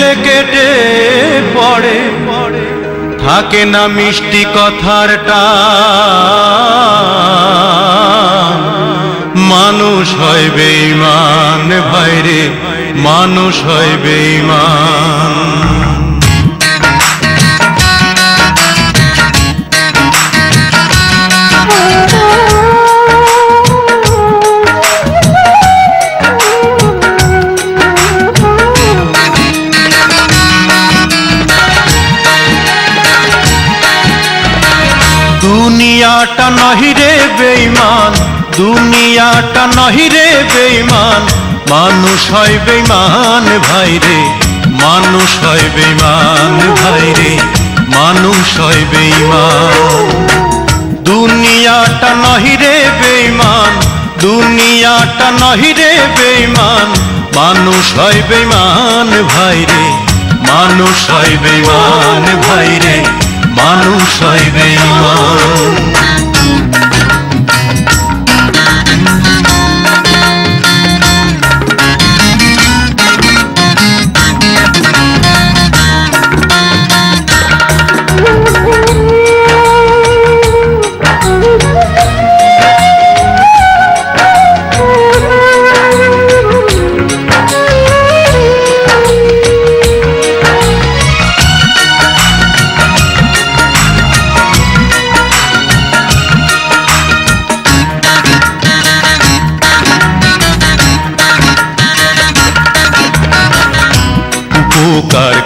পেলে কেটে পড়ে। থাকে না মিষ্টি কথার মানুষ হয় বেঈমান ভাইরে মানুষ হয় বেঈমান। দুনিয়াটা নহিরে বেঈমান, দুনিয়াটা নহিরে বেঈমান। মানুষ হয় বেঈমান ভাইরে মানুষ হয় বেঈমান ভাইরে মানুষ হয় বেঈমান। দুনিয়াটা নহিরে বেঈমান, দুনিয়াটা নহিরে বেঈমান। মানুষ হয় বেঈমান ভাইরে মানুষ হয় বেঈমান ভাইরে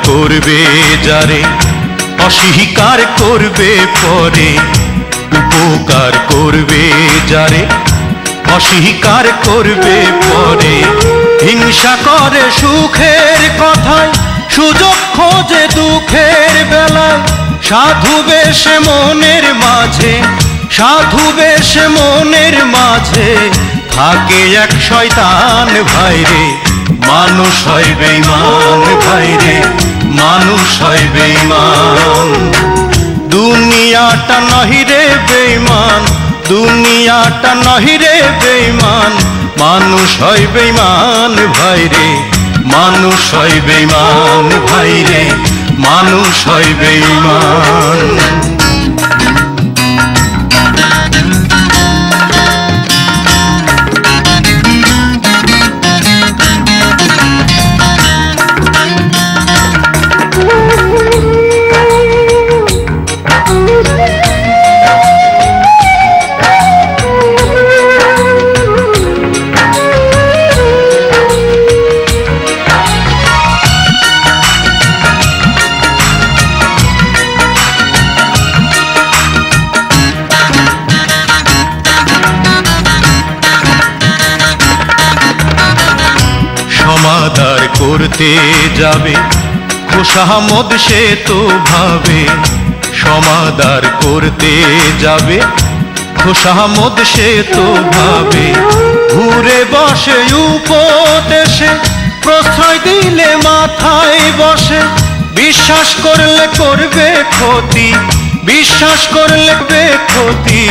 করবে যারে, অস্বীকার করবে পরে, উপকার করবে যারে, অস্বীকার করবে পরে। হিংসা করে সুখের কথায়, সুযোগ খোঁজে দুঃখের বেলায়। সাধু বেশে মনের মাঝে, সাধু বেশে মনের মাঝে। থাকে এক শয়তান ভাইরে, মানুষ হয় বেঈমান ভাইরে। মানুষ হয় বেইমান দুনিয়াটা নহিরে বেইমান দুনিয়াটা নহিরে বেইমান মানুষ হয় বেঈমান ভাইরে মানুষ হয় বেঈমান ভাইরে মানুষ হয় বেঈমান। করতে যাবে। খোসামদ সে তো ভাবে, সমাদার করতে যাবে। খোসামদ সে তো ভাবে, ঘুরে বসে, উপদেশে, প্রশ্রয় দিলে মাথায় বসে। বিশ্বাস করলে করবে ক্ষতি, বিশ্বাস করলে করবে ক্ষতি।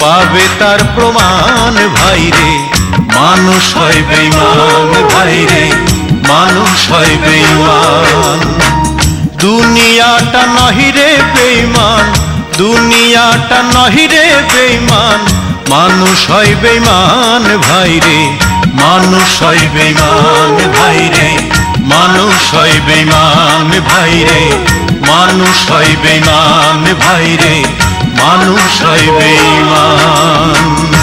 পাবে তার প্রমাণ ভাইরে, মানুষ হয় বেঈমান ভাইরে। মানুষ হয় বেঈমান। দুনিয়াটা নহিরে বেঈমান, দুনিয়াটা নহিরে বেঈমান। মানুষ হয় বেঈমান ভাইরে মানুষ হয় বেঈমান ভাইরে মানুষ হয় বেঈমান ভাইরে মানুষ হয় বেঈমান ভাইরে মানুষ হয় বেঈমান।